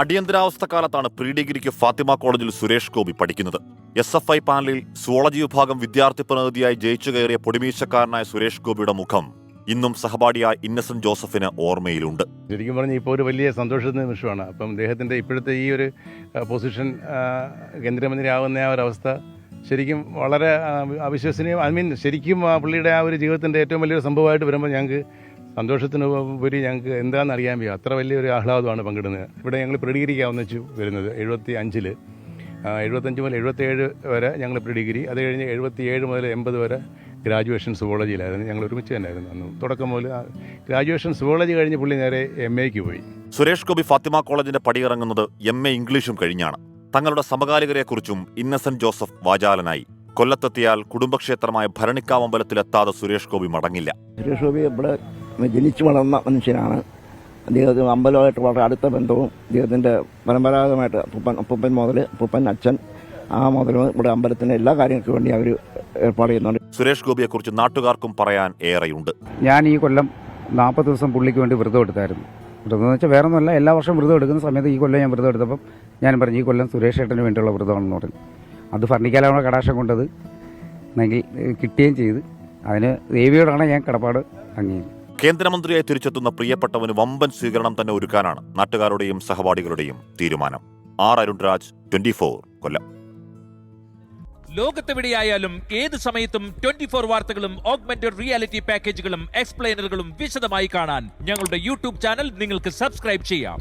അടിയന്തരാവസ്ഥ കാലത്താണ് പ്രീ ഡിഗ്രിക്ക് ഫാത്തിമ കോളേജിൽ സുരേഷ് ഗോപി പഠിക്കുന്നത്. എസ് എഫ് ഐ പാനലിൽ സുവോളജി വിഭാഗം വിദ്യാർത്ഥി പ്രതിനിധിയായി ജയിച്ചു കയറിയ പൊടിമീശക്കാരനായ സുരേഷ് ഗോപിയുടെ മുഖം ഇന്നും സഹപാഠിയായ ഇന്നസെന്റ് ജോസഫിന് ഓർമ്മയിലുണ്ട്. ശരിക്കും പറഞ്ഞാൽ ഇപ്പോൾ ഒരു വലിയ സന്തോഷത്തിന് നിമിഷമാണ്. അപ്പം അദ്ദേഹത്തിന്റെ ഇപ്പോഴത്തെ ഈ ഒരു പൊസിഷൻ കേന്ദ്രമന്ത്രി ആവുന്ന ആ ഒരു അവസ്ഥ ശരിക്കും വളരെ അവിശ്വസനീയം. ഐ മീൻ ശരിക്കും പുള്ളിയുടെ ആ ഒരു ജീവിതത്തിന്റെ ഏറ്റവും വലിയൊരു സംഭവമായിട്ട് വരുമ്പോൾ ഞങ്ങൾക്ക് സന്തോഷത്തിന് ഉപരി ഞങ്ങൾക്ക് എന്താണെന്ന് അറിയാൻ വയ്യ. അത്ര വലിയൊരു ആഹ്ലാദമാണ് പങ്കിടുന്നത്. ഇവിടെ ഞങ്ങൾ പ്രീ ഡിഗ്രിക്ക് വരുന്നത് എഴുപത്തി അഞ്ചിൽ എഴുപത്തഞ്ച് മുതൽ എഴുപത്തേഴ് വരെ ഞങ്ങൾ പ്രീ ഡിഗ്രി അത് കഴിഞ്ഞ് എഴുപത്തി ഏഴ് മുതൽ എൺപത് വരെ ഗ്രാജുവേഷൻ സുവോളജിയിലായിരുന്നു. ഞങ്ങൾ ഒരുമിച്ച് തന്നെയായിരുന്നു. അന്ന് തുടക്കം മുതൽ ഗ്രാജുവേഷൻ സുവോളജി കഴിഞ്ഞ് പുള്ളി നേരെ എം എക്ക് പോയി. സുരേഷ് ഗോപി ഫാത്തിമ കോളേജിന്റെ പടിയിറങ്ങുന്നത് എം എ ഇംഗ്ലീഷും കഴിഞ്ഞാണ്. തങ്ങളുടെ സമകാലികരെക്കുറിച്ചും ഇന്നസെന്റ് ജോസഫ് വാചാലനായി. കൊല്ലത്തെത്തിയാൽ കുടുംബക്ഷേത്രമായ ഭരണിക്കാവ് അമ്പലത്തിലെത്താതെ സുരേഷ് ഗോപി മടങ്ങില്ല. സുരേഷ് ഗോപി ഇവിടെ ജനിച്ചു വളർന്ന മനുഷ്യനാണ്. അദ്ദേഹത്തിന് അമ്പലമായിട്ട് വളരെ അടുത്ത ബന്ധവും അദ്ദേഹത്തിന്റെ പരമ്പരാഗതമായിട്ട് അപ്പൂപ്പൻ അപ്പൂപ്പൻ മുതൽ അപ്പൂപ്പൻ അച്ഛൻ ആ മുതൽ ഇവിടെ അമ്പലത്തിന്റെ എല്ലാ കാര്യങ്ങൾക്കും വേണ്ടി അവർ ഏർപ്പാട് ചെയ്യുന്നുണ്ട്. സുരേഷ് ഗോപിയെക്കുറിച്ച് നാട്ടുകാർക്കും പറയാൻ ഏറെയുണ്ട്. ഞാൻ ഈ കൊല്ലം നാൽപ്പത് ദിവസം പുള്ളിക്ക് വേണ്ടി വ്രതം എടുത്തായിരുന്നു. വ്രതം എന്ന് വെച്ചാൽ വേറെ ഒന്നുമല്ല എല്ലാ വർഷവും വ്രതം എടുക്കുന്ന സമയത്ത് ഈ കൊല്ലം ഞാൻ വ്രതം എടുത്തപ്പം ഞാൻ പറഞ്ഞു ഈ കൊല്ലം സുരേഷ് ഏട്ടന് വേണ്ടിയുള്ള വ്രതമാണെന്ന് പറഞ്ഞു. അത് ഫർണിക്കാലാണ് കടാക്ഷം കൊണ്ടത് എന്നെങ്കിൽ കിട്ടുകയും ചെയ്ത്. അതിന് ദേവിയോടാണ് ഞാൻ കടപ്പാട് അംഗീകരിച്ചത്. കേന്ദ്രമന്ത്രിയായി തിരിച്ചെത്തുന്ന പ്രിയപ്പെട്ടവന് വമ്പൻ സ്വീകരണം തന്നെ ഒരുക്കാനാണ് നാട്ടുകാരുടെയും സഹപാഠികളുടെയും തീരുമാനം. R Arunraj twenty four Kollam. ലോകത്തെവിടെയായാലും ഏത് സമയത്തും ട്വന്റി ഫോർ വാർത്തകളും ഓഗ്മെന്റഡ് റിയാലിറ്റി പാക്കേജുകളും എക്സ്പ്ലെയിനറുകളും വിശദമായി കാണാൻ ഞങ്ങളുടെ യൂട്യൂബ് ചാനൽ നിങ്ങൾക്ക് സബ്സ്ക്രൈബ് ചെയ്യാം.